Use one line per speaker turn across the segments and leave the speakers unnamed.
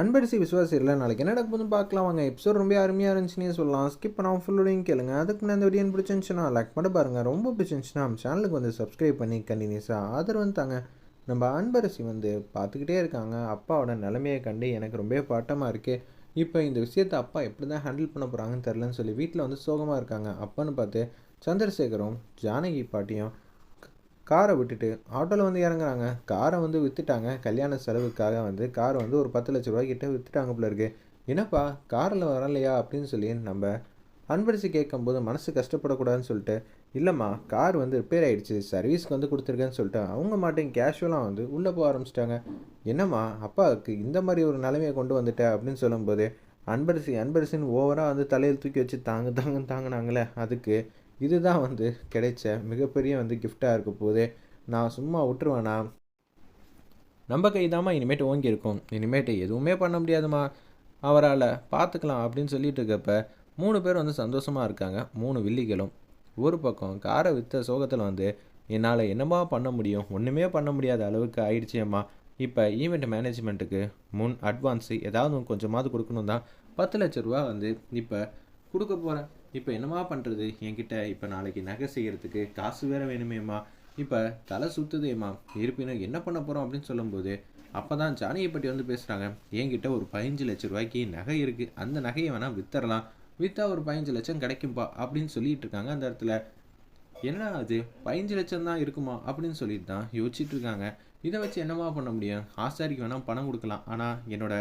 அன்பரிசி விசுவாசியில் இல்லை நாளைக்கு என்ன போதும் பார்க்கலாம். வாங்க எபிசோட் ரொம்ப அருமையாக இருந்துச்சுன்னே சொல்லலாம். ஸ்கிப் பண்ணாமல் ஃபுல்லோடையும் கேளுங்க. அதுக்கு முன்னாடி அந்த வீடியோ பிடிச்சிருந்துச்சுன்னா லைக் பண்ண பாருங்கள் ரொம்ப பிடிச்சிருந்துச்சுன்னா நம்ம சேனலுக்கு வந்து சப்ஸ்கிரைப் பண்ணி கண்டினியூஸாக ஆதரவு தாங்க. நம்ம அன்பரசி வந்து பார்த்துக்கிட்டே இருக்காங்க. அப்பாவோட நிலைமையை கண்டு எனக்கு ரொம்ப பாட்டமாக இருக்குது இப்போ இந்த விஷயத்தை அப்பா எப்படி தான் ஹேண்டில் பண்ண போகிறாங்கன்னு தெரிலன்னு சொல்லி வீட்டில் வந்து சோகமாக இருக்காங்க. அப்பன்னு பார்த்து சந்திரசேகரும் ஜானகி பாட்டியும் காரை விட்டுட்டு ஆட்டோவில் வந்து இறங்குறாங்க. காரை வந்து விற்றுட்டாங்க கல்யாண செலவுக்காக வந்து காரை வந்து ஒரு பத்து லட்ச ரூபாய்க்கிட்ட விற்றுட்டாங்க போல இருக்கு. என்னப்பா காரில் வரலையா அப்படின்னு சொல்லி நம்ம அன்பரிசி கேட்கும்போது மனசு கஷ்டப்படக்கூடாதுன்னு சொல்லிட்டு இல்லைம்மா கார் வந்து ரிப்பேர் ஆகிடுச்சு சர்வீஸ்க்கு வந்து கொடுத்துருக்கேன்னு சொல்லிட்டு அவங்க மாட்டையும் கேஷுவலாக வந்து உள்ளே போக ஆரம்பிச்சிட்டாங்க. என்னம்மா அப்பாவுக்கு இந்த மாதிரி ஒரு நிலைமையை கொண்டு வந்துட்ட அப்படின்னு சொல்லும்போது அன்பரிசி அன்பரிசின்னு ஓவராக வந்து தலையில் தூக்கி வச்சு தாங்க தாங்க தாங்கினாங்களே அதுக்கு இதுதான் வந்து கிடைச்ச மிகப்பெரிய வந்து கிஃப்டாக இருக்க போது நான் சும்மா விட்டுருவேனா? நம்ம கை தாம்மா இனிமேட்டு ஓங்கி இருக்கும். இனிமேட்டு எதுவுமே பண்ண முடியாதுமா அவரால் பார்த்துக்கலாம் அப்படின்னு சொல்லிட்டு இருக்கப்ப மூணு பேர் வந்து சந்தோஷமாக இருக்காங்க. மூணு வில்லிகளும். ஒரு பக்கம் காரை விற்ற சோகத்தில் வந்து என்னால் என்னமா பண்ண முடியும்? ஒன்றுமே பண்ண முடியாத அளவுக்கு ஆயிடுச்சேம்மா இப்போ ஈவெண்ட் மேனேஜ்மெண்ட்டுக்கு முன் அட்வான்ஸு ஏதாவது கொஞ்சமாவது கொடுக்கணும் தான் பத்து லட்ச ரூபா வந்து இப்போ கொடுக்க போகிறேன் இப்போ என்னம்மா பண்ணுறது என்கிட்ட இப்போ நாளைக்கு நகை செய்கிறதுக்கு காசு வேறு வேணுமேம்மா. இப்போ தலை சுற்றுதேம்மா இருப்பினும் என்ன பண்ண போகிறோம் அப்படின்னு சொல்லும்போது அப்போ தான் ஜானகியை பற்றி வந்து பேசுகிறாங்க என்கிட்ட ஒரு பதினஞ்சு லட்ச ரூபாய்க்கு நகை இருக்குது அந்த நகையை வேணால் வித்தரலாம். விற்றா ஒரு பதினஞ்சு லட்சம் கிடைக்கும்பா அப்படின்னு சொல்லிட்டு இருக்காங்க அந்த இடத்துல. என்னடா அது? பதினஞ்சு லட்சம் தான் இருக்குமா? அப்படின்னு சொல்லிட்டு தான் யோசிச்சுட்டு இருக்காங்க. இதை வச்சு என்னமா பண்ண முடியும்? ஆசாரிக்கு வேணால் பணம் கொடுக்கலாம். ஆனால் என்னோட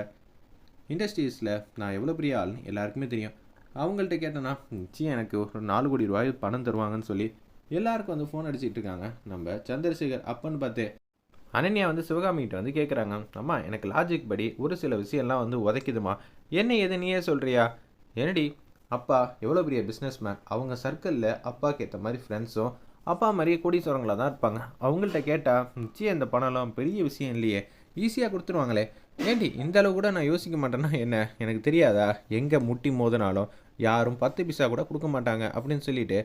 இண்டஸ்ட்ரீஸில் நான் எவ்வளோ பெரிய ஆள் எல்லாருக்குமே தெரியும். அவங்கள்ட்ட கேட்டேன்னா நிச்சயம் எனக்கு ஒரு நாலு கோடி ரூபாய் பணம் தருவாங்கன்னு சொல்லி எல்லாருக்கும் வந்து ஃபோன் அடிச்சிட்டு இருக்காங்க. நம்ம சந்திரசேகர் அப்பன்னு பார்த்து. அனன்யா வந்து சிவகாமிகிட்ட வந்து கேட்குறாங்க அம்மா எனக்கு லாஜிக் படி ஒரு சில விஷயம்லாம் வந்து உதைக்குதுமா? என்ன எது நீயே சொல்கிறியா என்னடி அப்பா எவ்வளோ பெரிய பிஸ்னஸ் மேன் அவங்க சர்க்கிளில் அப்பாவுக்கு ஏற்ற மாதிரி ஃப்ரெண்ட்ஸும் அப்பா மாதிரியே கோடீஸ்வரங்களாக தான் இருப்பாங்க. அவங்கள்ட்ட கேட்டால் நிச்சயம் இந்த பணம்லாம் பெரிய விஷயம் இல்லையே. ஈஸியாக கொடுத்துருவாங்களே. ஏண்டி இந்த அளவு கூட நான் யோசிக்க மாட்டேன்னா என்ன? எனக்கு தெரியாதா? எங்கே முட்டி மோதினாலும் யாரும் பத்து பைசா கூட கொடுக்க மாட்டாங்க அப்படின்னு சொல்லிட்டு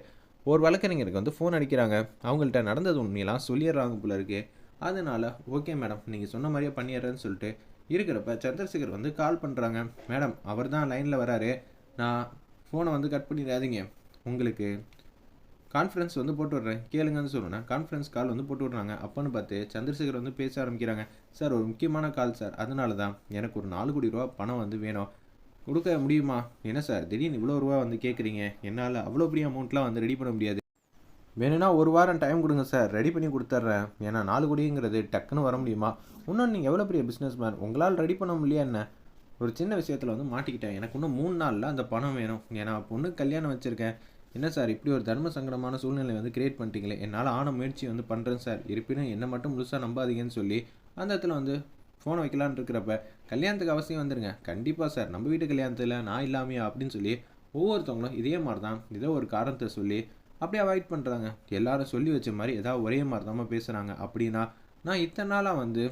ஒரு வழக்கறிஞருக்கு வந்து ஃபோன் அடிக்கிறாங்க. அவங்கள்ட்ட நடந்தது உண்மையெல்லாம் சொல்லிடுறாங்க போல இருக்கு. அதனால் ஓகே மேடம் நீங்கள் சொன்ன மாதிரியே பண்ணிடுறேன்னு சொல்லிட்டு இருக்கிறப்ப சந்திரசேகர் வந்து கால் பண்ணுறாங்க மேடம் அவர் தான் லைனில் வராரு. நான் ஃபோனை வந்து கட் பண்ணிடாதீங்க. உங்களுக்கு கான்ஃபரன்ஸ் வந்து போட்டு விட்றேன். கேளுங்கன்னு சொல்லுவேன் கான்ஃபரன்ஸ் கால் வந்து போட்டு விட்றாங்க. அப்போன்னு பார்த்து சந்திரசேகர் வந்து பேச ஆரம்பிக்கிறாங்க. சார் ஒரு முக்கியமான கால் சார். அதனால தான் எனக்கு ஒரு நாலு கோடி ரூபா பணம் வந்து வேணும். கொடுக்க முடியுமா? என்ன சார்? திடீர்னு இவ்வளோ ரூபா வந்து கேட்குறீங்க. என்னால் அவ்வளோ பெரிய அமௌண்ட்லாம் வந்து ரெடி பண்ண முடியாது. வேணும்னா ஒரு வாரம் டைம் கொடுங்க சார். ரெடி பண்ணி கொடுத்துட்றேன். ஏன்னா நாலு கோடிங்கிறது டக்குன்னு வர முடியுமா? இன்னும் நீங்கள் எவ்வளோ பெரிய பிஸ்னஸ் மேன் உங்களால் ரெடி பண்ண முடியல என்ன? ஒரு சின்ன விஷயத்தில் வந்து மாட்டிக்கிட்டேன். எனக்கு இன்னும் மூணு நாளில் அந்த பணம் வேணும். ஏன்னா பொண்ணு கல்யாணம் வச்சுருக்கேன். என்ன சார்? இப்படி ஒரு தர்ம சங்கடமான சூழ்நிலை வந்து கிரியேட் பண்ணிட்டீங்களே. என்னால் ஆன முயற்சி வந்து பண்ணுறேன் சார். இருப்பினும் என்னை மட்டும் முழுசாக நம்பாதீங்கன்னு சொல்லி அந்த இடத்துல வந்து ஃபோனை வைக்கலான்னு இருக்கிறப்ப கல்யாணத்துக்கு அவசியம் வந்துருங்க. கண்டிப்பாக சார் நம்ம வீட்டு கல்யாணத்தில் நான் இல்லாமையா அப்படின்னு சொல்லி ஒவ்வொருத்தவங்களும் இதே மாதிரி தான் ஏதோ ஒரு காரணத்தை சொல்லி அப்படியே அவாய்ட் பண்ணுறாங்க எல்லாரும் சொல்லி வச்ச மாதிரி ஏதாவது ஒரே மாதிரி தான் பேசுகிறாங்க அப்படின்னா நான் இத்தனை நாளாக வந்து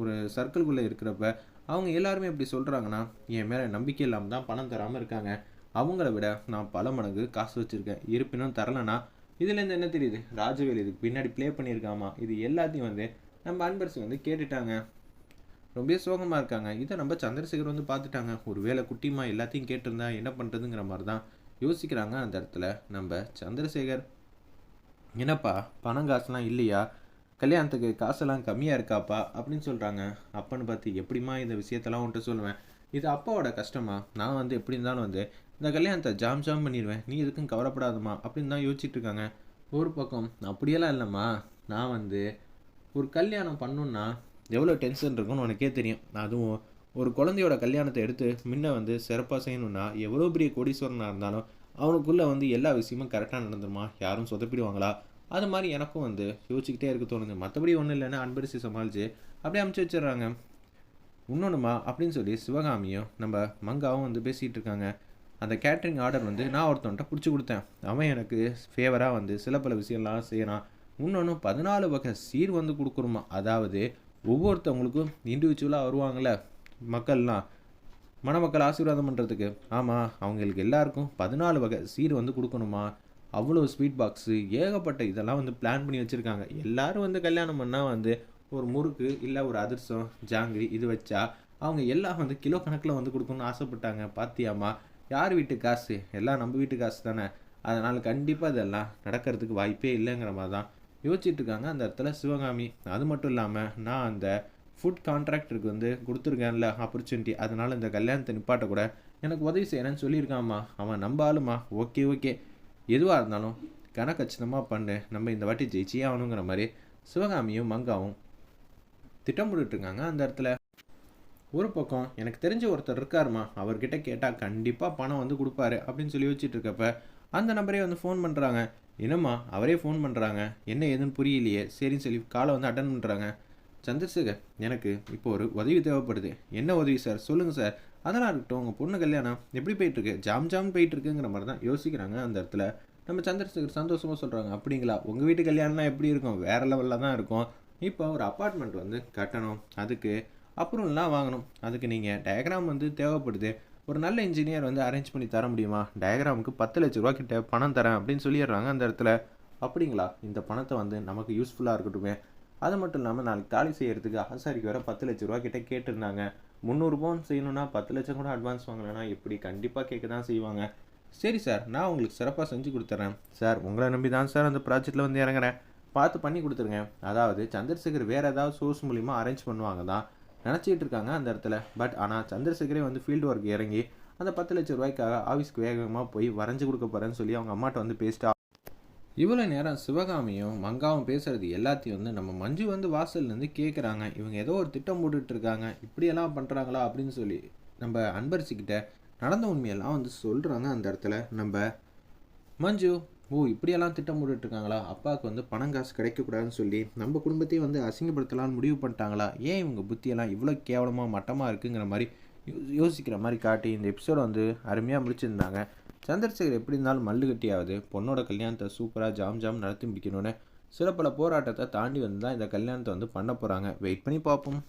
ஒரு சர்க்கிள்குள்ளே இருக்கிறப்ப அவங்க எல்லாருமே இப்படி சொல்கிறாங்கன்னா என் மேலே நம்பிக்கை இல்லாமல் தான் பணம் தராமல் இருக்காங்க. அவங்கள விட நான் பல மடங்கு காசு வச்சுருக்கேன். இருப்பினும் தரலைன்னா இதுலேருந்து என்ன தெரியுது? ராஜவேல் இதுக்கு பின்னாடி ப்ளே பண்ணியிருக்காமா? இது எல்லாத்தையும் வந்து நம்ம அன்பரசு வந்து கேட்டுட்டாங்க. ரொம்ப சோகமாக இருக்காங்க. இதை நம்ம சந்திரசேகர் வந்து பார்த்துட்டாங்க. ஒரு வேளை குட்டிமா எல்லாத்தையும் கேட்டிருந்தா என்ன பண்ணுறதுங்கிற மாதிரி தான் யோசிக்கிறாங்க அந்த இடத்துல. நம்ம சந்திரசேகர் என்னப்பா பணம் காசுலாம் இல்லையா? கல்யாணத்துக்கு காசெல்லாம் கம்மியாக இருக்காப்பா? அப்படின்னு சொல்கிறாங்க அப்பன்னு பார்த்து எப்படிம்மா இந்த விஷயத்தெல்லாம் உன்ட்டு சொல்லுவேன்? இது அப்பாவோட கஷ்டமா? நான் வந்து எப்படி இருந்தாலும் வந்து இந்த கல்யாணத்தை ஜாம் ஜாம் பண்ணிடுவேன். நீ எதுக்கும் கவலைப்படாதம்மா. அப்படின்னு தான் யோசிச்சுட்டு இருக்காங்க. ஒரு பக்கம் அப்படியெல்லாம் இல்லைம்மா. நான் வந்து ஒரு கல்யாணம் பண்ணுன்னா எவ்வளோ டென்ஷன் இருக்குன்னு உனக்கே தெரியும். அதுவும் ஒரு குழந்தையோட கல்யாணத்தை எடுத்து முன்ன வந்து சிறப்பாக செய்யணும்னா எவ்வளோ பெரிய கோடீஸ்வரனாக இருந்தாலும் அவனுக்குள்ளே வந்து எல்லா விஷயமும் கரெக்டாக நடந்துருமா? யாரும் சொதப்பிடுவாங்களா? அது மாதிரி எனக்கும் வந்து யோசிச்சுக்கிட்டே இருக்க தோணுது. மற்றபடி ஒன்றும் இல்லைன்னா அன்பரிசி சமாளித்து அப்படியே அமுச்சு வச்சிடுறாங்க. இன்னொன்றுமா அப்படின்னு சொல்லி சிவகாமியும் நம்ம மங்காவும் வந்து பேசிகிட்டு இருக்காங்க. அந்த கேட்ரிங் ஆர்டர் வந்து நான் ஒருத்தவன்ட்ட பிடிச்சி கொடுத்தேன். அவன் எனக்கு ஃபேவராக வந்து சில பல விஷயம்லாம் செய்கிறான் இன்னொன்று பதினாலு வகை சீர் வந்து கொடுக்குறோமா அதாவது ஒவ்வொருத்தவங்களுக்கும் இண்டிவிஜுவலாக வருவாங்கள்ல மக்கள்லாம் மணமக்கள் ஆசீர்வாதம் பண்ணுறதுக்கு ஆமாம் அவங்களுக்கு எல்லாருக்கும் பதினாலு வகை சீர் வந்து கொடுக்கணுமா? அவ்வளோ ஸ்வீட் பாக்ஸு ஏகப்பட்ட இதெல்லாம் வந்து பிளான் பண்ணி வச்சுருக்காங்க. எல்லோரும் வந்து கல்யாணம் பண்ணால் வந்து ஒரு முறுக்கு இல்லை ஒரு அதிர்சம் ஜாங்கிரி இது வச்சா அவங்க எல்லாம் வந்து கிலோ கணக்கில் வந்து கொடுக்கணும்னு ஆசைப்பட்டாங்க. பாத்தியாமா யார் வீட்டு காசு? எல்லாம் நம்ம வீட்டு காசு தானே. அதனால் கண்டிப்பாக இதெல்லாம் நடக்கிறதுக்கு வாய்ப்பே இல்லைங்கிற மாதிரி தான் யோசிச்சுட்டு இருக்காங்க அந்த இடத்துல சிவகாமி. அது மட்டும் இல்லாமல் நான் அந்த ஃபுட் கான்ட்ராக்டருக்கு வந்து கொடுத்துருக்கேன்ல ஆப்பர்ச்சுனிட்டி அதனால் இந்த கல்யாணத்தை நிப்பாட்ட கூட எனக்கு உதவி செய்யணும்னு சொல்லியிருக்காம்மா. அவன் நம்ப ஆளுமா ஓகே ஓகே. எதுவாக இருந்தாலும் கணக்கச்சிதமாக பண்ணு. நம்ம இந்த வாட்டி ஜெயிச்சே ஆகணுங்கிற மாதிரி சிவகாமியும் மங்காவும் திட்டமிட்டுட்டு இருக்காங்க அந்த இடத்துல. ஒரு பக்கம் எனக்கு தெரிஞ்ச ஒருத்தர் இருக்காருமா அவர்கிட்ட கேட்டால் கண்டிப்பாக பணம் வந்து கொடுப்பாரு அப்படின்னு சொல்லி வச்சுட்டு இருக்கப்ப அந்த நம்பரே வந்து ஃபோன் பண்ணுறாங்க என்னம்மா அவரே ஃபோன் பண்ணுறாங்க என்ன ஏதுன்னு புரியலையே. சரின்னு சொல்லி காலை வந்து அட்டன் பண்ணுறாங்க சந்திரசேகர் எனக்கு இப்போ ஒரு உதவி தேவைப்படுது. என்ன உதவி சார் சொல்லுங்கள் சார் அதெல்லாம் இருக்கட்டும். உங்கள் பொண்ணு கல்யாணம் எப்படி போயிட்டுருக்கு? ஜாம் ஜாம் போயிட்டுருக்குங்கிற மாதிரி தான் யோசிக்கிறாங்க அந்த இடத்துல. நம்ம சந்திரசேகர் சந்தோஷமாக சொல்கிறாங்க அப்படிங்களா? உங்கள் வீட்டு கல்யாணம்னா எப்படி இருக்கும்? வேறு லெவலில் தான் இருக்கும். இப்போ ஒரு அப்பார்ட்மெண்ட் வந்து கட்டணும். அதுக்கு அப்புறம்லாம் வாங்கணும். அதுக்கு நீங்கள் டயக்ராம் வந்து தேவைப்படுது. ஒரு நல்ல இன்ஜினியர் வந்து அரேஞ்ச் பண்ணி தர முடியுமா? டயக்ராமுக்கு பத்து லட்ச ரூபா கிட்ட பணம் தரேன் அப்படின்னு சொல்லிடுறாங்க அந்த இடத்துல. அப்படிங்களா? இந்த பணத்தை வந்து நமக்கு யூஸ்ஃபுல்லாக இருக்கட்டும். அது மட்டும் இல்லாமல் நாளைக்கு தாலி செய்யறதுக்கு ஆசாரிக்கு வர பத்து லட்ச ரூபா கிட்ட கேட்டிருந்தாங்க. முந்நூறு பவுன் செய்யணும்னா பத்து லட்சம் கூட அட்வான்ஸ் வாங்கலைன்னா எப்படி கண்டிப்பாக கேட்க தான் செய்வாங்க. சரி சார் நான் உங்களுக்கு சிறப்பாக செஞ்சு கொடுத்துட்றேன் சார் உங்களை நம்பி தான் சார் அந்த ப்ராஜெக்ட்டில் வந்து இறங்குறேன். பார்த்து பண்ணி கொடுத்துருங்க. அதாவது சந்திரசேகர் வேறு ஏதாவது சோர்ஸ் மூலிமா அரேஞ்ச் பண்ணுவாங்க தான். நினச்சிட்டு இருக்காங்க அந்த இடத்துல. பட் ஆனால் சந்திரசேகரே வந்து ஃபீல்டு ஒர்க் இறங்கி அந்த பத்து லட்ச ரூபாய்க்காக ஆஃபீஸ்க்கு வேகமாக போய் வரைஞ்சி கொடுக்க போகிறேன்னு சொல்லி அவங்க அம்மாட்ட வந்து பேசிட்டா. இவ்வளோ நேரம் சிவகாமியும் மங்காவும் பேசுகிறது எல்லாத்தையும் வந்து நம்ம மஞ்சு வந்து வாசல்லேருந்து கேட்குறாங்க இவங்க ஏதோ ஒரு திட்டம் போட்டுட்டு இருக்காங்க இப்படியெல்லாம் பண்ணுறாங்களா அப்படின்னு சொல்லி நம்ம அன்பரசிக்கிட்ட நடந்த உண்மையெல்லாம் வந்து சொல்கிறாங்க அந்த இடத்துல. நம்ம மஞ்சு ஓ இப்படியெல்லாம் திட்டம் போட்டுட்டு இருக்காங்களா அப்பாவுக்கு வந்து பணம் காசு கிடைக்கக்கூடாதுன்னு சொல்லி நம்ம குடும்பத்தையும் வந்து அசிங்கப்படுத்தலாம்னு முடிவு பண்ணிட்டாங்களா? ஏன் இவங்க புத்தியெல்லாம் இவ்வளோ கேவலமாக மட்டமாக இருக்குங்கிற மாதிரி யோ- யோசிக்கிற மாதிரி காட்டி இந்த எபிசோட வந்து அருமையாக முடிச்சிருந்தாங்க. சந்திரசேகர் எப்படி இருந்தாலும் மல்லு கட்டியாவது பொண்ணோட கல்யாணத்தை சூப்பராக ஜாம் ஜாம் நடத்தி முடிக்கணும்னு சில பல போராட்டத்தை தாண்டி வந்து தான் இந்த கல்யாணத்தை வந்து பண்ண போகிறாங்க வெயிட் பண்ணி பார்ப்போம்.